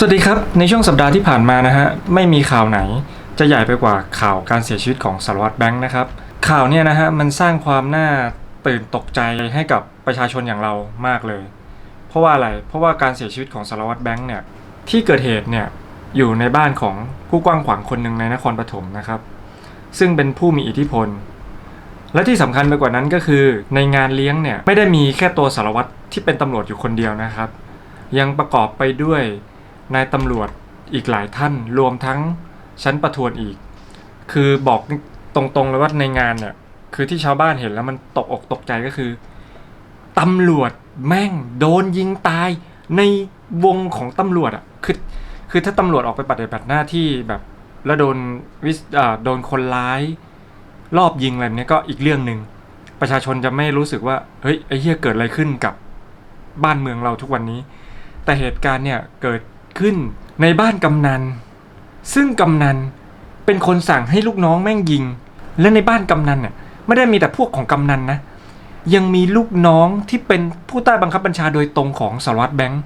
สวัสดีครับ ในช่วงสัปดาห์ที่ผ่านมานะฮะ ไม่มีข่าวไหน จะใหญ่ไปกว่าข่าวการเสียชีวิตของสารวัตรแบงค์นะครับ ข่าวเนี่ยนะฮะ มันสร้างความน่าตื่นตกใจให้กับประชาชนอย่างเรามากเลย เพราะว่าอะไร เพราะว่าการเสียชีวิตของสารวัตรแบงค์เนี่ย ที่เกิดเหตุเนี่ย อยู่ในบ้านของผู้กว้างขวางคนหนึ่งในนครปฐมนะครับ ซึ่งเป็นผู้มีอิทธิพล และที่สำคัญไปกว่านั้นก็คือ ในงานเลี้ยงเนี่ยไม่ได้มีแค่ตัวสารวัตรที่เป็นตำรวจอยู่คนเดียวนะครับ ยังประกอบไปด้วย นายตำรวจอีกหลายท่านรวมทั้งชั้นประทวนอีก คือบอกตรงๆเลยว่าในงานเนี่ย คือที่ชาวบ้านเห็นแล้วมันตกอกตกใจก็คือตำรวจแม่งโดนยิงตายในวงของตำรวจอะคือคือถ้าตำรวจออกไปปฏิบัติหน้าที่แบบแล้วโดนวิสอ่าโดนคนร้าย รอบยิงอะไรเนี้ยก็อีกเรื่องหนึ่งประชาชนจะไม่รู้สึกว่าเฮ้ยไอ้เหี้ยเกิดอะไรขึ้นกับบ้านเมืองเราทุกวันนี้ แต่เหตุการณ์เนี่ยเกิด ขึ้นในบ้านกำนัน ซึ่งกำนันเป็นคนสั่งให้ลูกน้องแม่งยิง และในบ้านกำนันเนี่ยไม่ได้มีแต่พวกของกำนันนะ ยังมีลูกน้องที่เป็นผู้ใต้บังคับบัญชาโดยตรงของสารวัตรแบงค์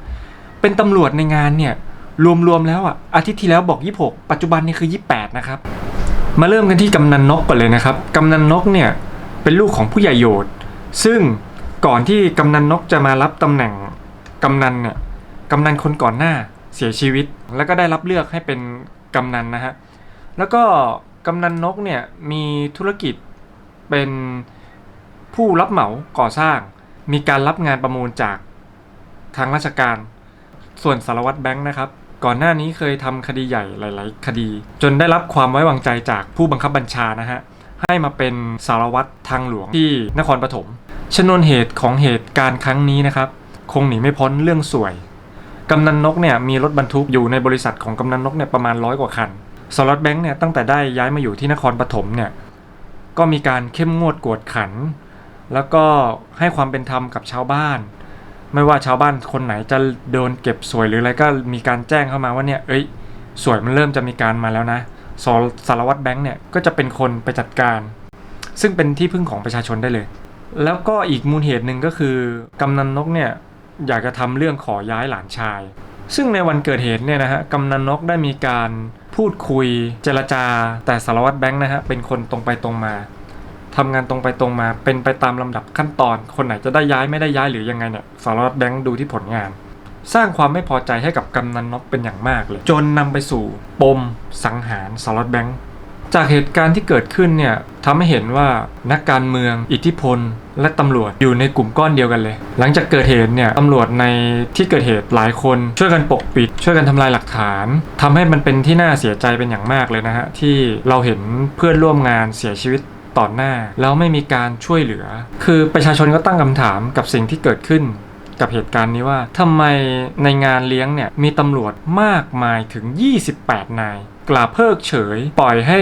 เป็นตำรวจในงานเนี่ยรวมๆแล้วอะอาทิตย์ที่แล้วบอก 26 ปัจจุบันนี่คือ 28 นะครับ มาเริ่มกันที่กำนันนกก่อนเลยนะครับกำนันนกเนี่ยเป็นลูกของผู้ใหญ่โยดซึ่งก่อนที่กำนันนกจะมารับตำแหน่งกำนันเนี่ยกำนันคนก่อนหน้า เสียชีวิต แล้วก็ได้รับเลือกให้เป็นกำนันนะฮะ แล้วก็กำนันนกเนี่ยมีธุรกิจเป็นผู้รับเหมาก่อสร้าง มีการรับงานประมูลจากทางราชการ ส่วนสารวัตรแบงค์นะครับ ก่อนหน้านี้เคยทำคดีใหญ่หลาย ๆ คดี จนได้รับความไว้วางใจจากผู้บังคับบัญชานะฮะให้มาเป็นสารวัตรทางหลวงที่นครปฐมชนวนเหตุของเหตุการณ์ครั้งนี้นะครับ คงหนีไม่พ้นเรื่องสวย กำนันนกเนี่ยมีรถบรรทุกอยู่ในบริษัทของกำนันนกเนี่ยประมาณร้อยกว่าคันสารวัตรแบงค์เนี่ยตั้งแต่ได้ย้ายมาอยู่ที่นครปฐมเนี่ยก็มีการเข้มงวดกวดขัน แล้วก็ให้ความเป็นธรรมกับชาวบ้าน ไม่ว่าชาวบ้านคนไหนจะโดนเก็บสวยหรืออะไรก็มีการแจ้งเข้ามาว่าเนี่ยเอ้ยสวยมันเริ่มจะมีการมาแล้วนะสารสารวัตรแบงค์เนี่ยก็จะเป็นคนไปจัดการ ซึ่งเป็นที่พึ่งของประชาชนได้เลย แล้วก็อีกมูลเหตุหนึ่งก็คือกำนันนกเนี่ย อยากจะทำเรื่องขอย้ายหลานชาย ซึ่งในวันเกิดเหตุเนี่ยนะฮะกำนันนกได้มีการพูดคุยเจรจา แต่สารวัตรแบงค์นะฮะเป็นคนตรงไปตรงมาทำงานตรงไปตรงมา เป็นไปตามลำดับขั้นตอน คนไหนจะได้ย้ายไม่ได้ย้ายหรือยังไงเนี่ยสารวัตรแบงค์ดูที่ผลงาน สร้างความไม่พอใจให้กับกำนันนกเป็นอย่างมากเลย จนนำไปสู่ปมสังหารสารวัตรแบงค์ จากเหตุการณ์ที่เกิดขึ้นเนี่ยทำให้เห็นว่านักการเมืองอิทธิพล และตำรวจอยู่ในกลุ่มก้อนเดียวกันเลย หลังจากเกิดเหตุเนี่ยตำรวจในที่เกิดเหตุหลายคน ช่วยกันปกปิด ช่วยกันทำลายหลักฐานทำให้มันเป็นที่น่าเสียใจเป็นอย่างมากเลยนะฮะที่เราเห็นเพื่อนร่วมงานเสียชีวิตต่อหน้า แล้วไม่มีการช่วยเหลือ คือประชาชนก็ตั้งคำถามกับสิ่งที่เกิดขึ้นกับเหตุการณ์นี้ว่าทำไมในงานเลี้ยงเนี่ยมีตำรวจมากมายถึง 28 นายกล่าวเพิกเฉย ปล่อยให้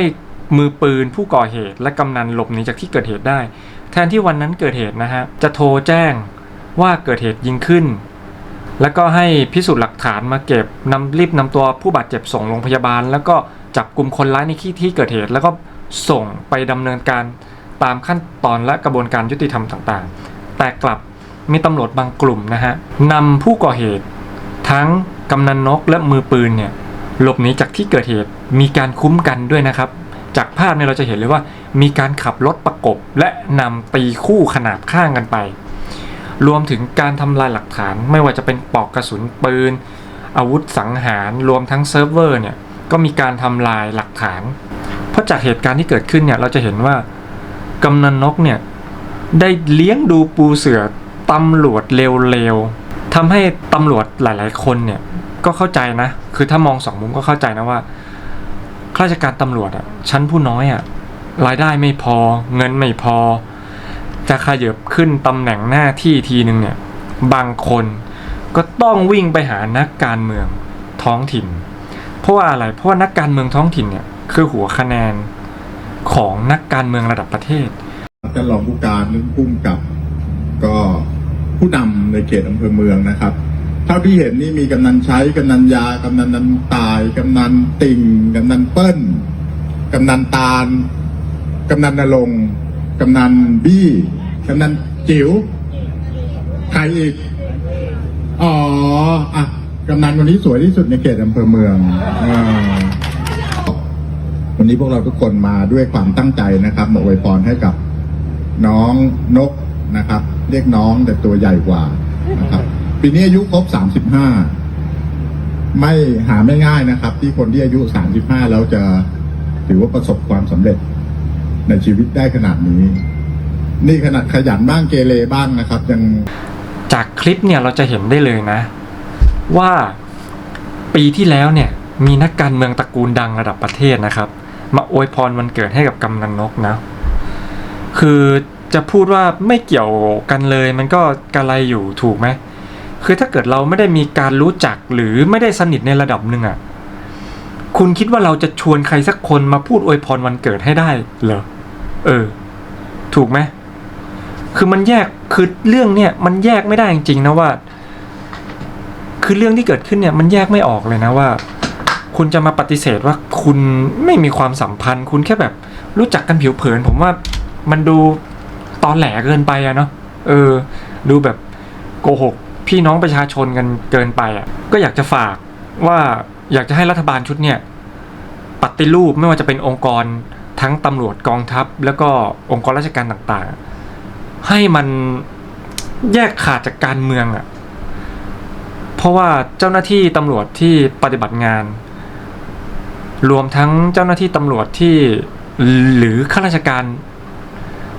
มือปืนผู้ก่อเหตุ และกำนันหลบหนีจากที่เกิดเหตุได้ แทนที่วันนั้นเกิดเหตุนะฮะจะโทรแจ้งว่าเกิดเหตุยิงขึ้น แล้วก็ให้พิสูจน์หลักฐานมาเก็บนำรีบนำตัวผู้บาดเจ็บส่งโรงพยาบาล แล้วก็จับกลุ่มคนร้ายในที่ที่เกิดเหตุ แล้วก็ส่งไปดำเนินการตามขั้นตอนและกระบวนการยุติธรรมต่างๆ แต่กลับมีตำรวจบางกลุ่มนะฮะนำผู้ก่อเหตุ ทั้งกำนันนกและมือปืนเนี่ย หลบหนีจากที่เกิดเหตุมีการคุ้มกันด้วยนะครับ จากภาพเนี่ยเราจะเห็นเลยว่า มีการขับรถประกบและนำตีคู่ขนาบข้างกันไป รวมถึงการทำลายหลักฐานไม่ว่าจะเป็นปอกกระสุนปืน อาวุธสังหารรวมทั้งเซิร์ฟเวอร์เนี่ยก็มีการทำลายหลักฐาน เพราะจากเหตุการณ์ที่เกิดขึ้นเนี่ยเราจะเห็นว่ากำนันนกเนี่ยได้เลี้ยงดูปูเสือตำรวจเร็วๆทำให้ตำรวจหลาย ๆ คนเนี่ย ก็เข้าใจนะ คือถ้ามองสองมุมก็เข้าใจนะว่าข้าราชการตำรวจอะชั้นผู้น้อยอะรายได้ไม่พอเงินไม่พอ จะขยับขึ้นตำแหน่งหน้าที่ทีหนึ่งเนี่ย บางคนก็ต้องวิ่งไปหานักการเมืองท้องถิ่น เพราะว่าอะไรเพราะว่านักการเมืองท้องถิ่นเนี่ยคือหัวคะแนนของนักการเมืองระดับประเทศท่านรองผู้การหรือผู้กำกับ ก็ผู้นำในเขตอำเภอเมืองนะครับ ท่าที่เห็นนี่มีกำนันใช้กำนันยากำนันนันตายกำนันติ่งกำนันเปิ้ลกำนันตาลกำนันนรงกำนันบี้กำนันจิ๋วใครอีก อ๋ออะกำนันวันนี้สวยที่สุดในเขตอำเภอเมืองอวันนี้พวกเราทุกคนมาด้วยความตั้งใจนะครับมาอวยพรให้กับน้องนกนะครับ เรียกน้องแต่ตัวใหญ่กว่านะครับ ปีนี้อายุครบสามสิบห้าไม่หาไม่ง่ายนะครับ ที่คนที่อายุสามสิบห้าแล้วจะถือว่าประสบความสำเร็จในชีวิตได้ขนาดนี้ นี่ขนาดขยันบ้างเกเรบ้างนะครับ ยังจากคลิปเนี่ยเราจะเห็นได้เลยนะ ว่าปีที่แล้วเนี่ยมีนักการเมืองตระกูลดังระดับประเทศนะครับ มาอวยพรวันเกิดให้กับกำนันนกนะ คือจะพูดว่าไม่เกี่ยวกันเลย มันก็กระไรอยู่ถูกไหม คือถ้าเกิดเราไม่ได้มีการรู้จักหรือไม่ได้สนิทในระดับหนึ่งอะ่ะคุณคิดว่าเราจะชวนใครสักคนมาพูดอวยพรวันเกิดให้ได้เหรอเออ ถูกไหมคือมันแยกคือเรื่องเนี่ยมันแยกไม่ได้จริงๆนะว่า คือเรื่องที่เกิดขึ้นเนี่ยมันแยกไม่ออกเลยนะว่า คุณจะมาปฏิเสธว่าคุณไม่มีความสัมพันธ์ คุณแค่แบบรู้จักกันผิวเผิน ผมว่ามันดูตอนแหลเกินไปอะเนาะเออ ดูแบบโกหก พี่น้องประชาชนกันเกินไปอะก็อยากจะฝากว่าอยากจะให้รัฐบาลชุดเนี่ยปฏิรูปไม่ว่าจะเป็นองค์กรทั้งตำรวจกองทัพ แล้วก็องค์กรราชการต่างๆ ให้มันแยกขาดจากการเมืองอะ่ะเพราะว่าเจ้าหน้าที่ตำรวจที่ปฏิบัติงาน รวมทั้งเจ้าหน้าที่ตำรวจที่หรือข้าราชการ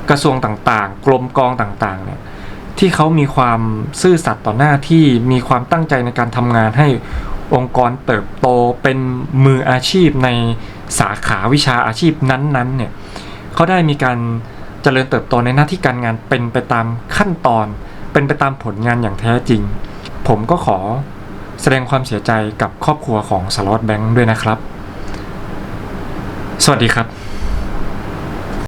กระทรวงต่างๆ กรมกองต่างๆเนี่ย ที่เขามีความซื่อสัตย์ต่อหน้าที่มีความตั้งใจในการทำงานให้องค์กรเติบโตเป็นมืออาชีพในสาขาวิชาอาชีพนั้นๆเนี่ยเขาได้มีการเจริญเติบโตในหน้าที่การงานเป็นไปตามขั้นตอน เป็นไปตามผลงานอย่างแท้จริง ผมก็ขอแสดงความเสียใจกับครอบครัวของสารวัตแบงค์ด้วยนะครับ สวัสดีครับ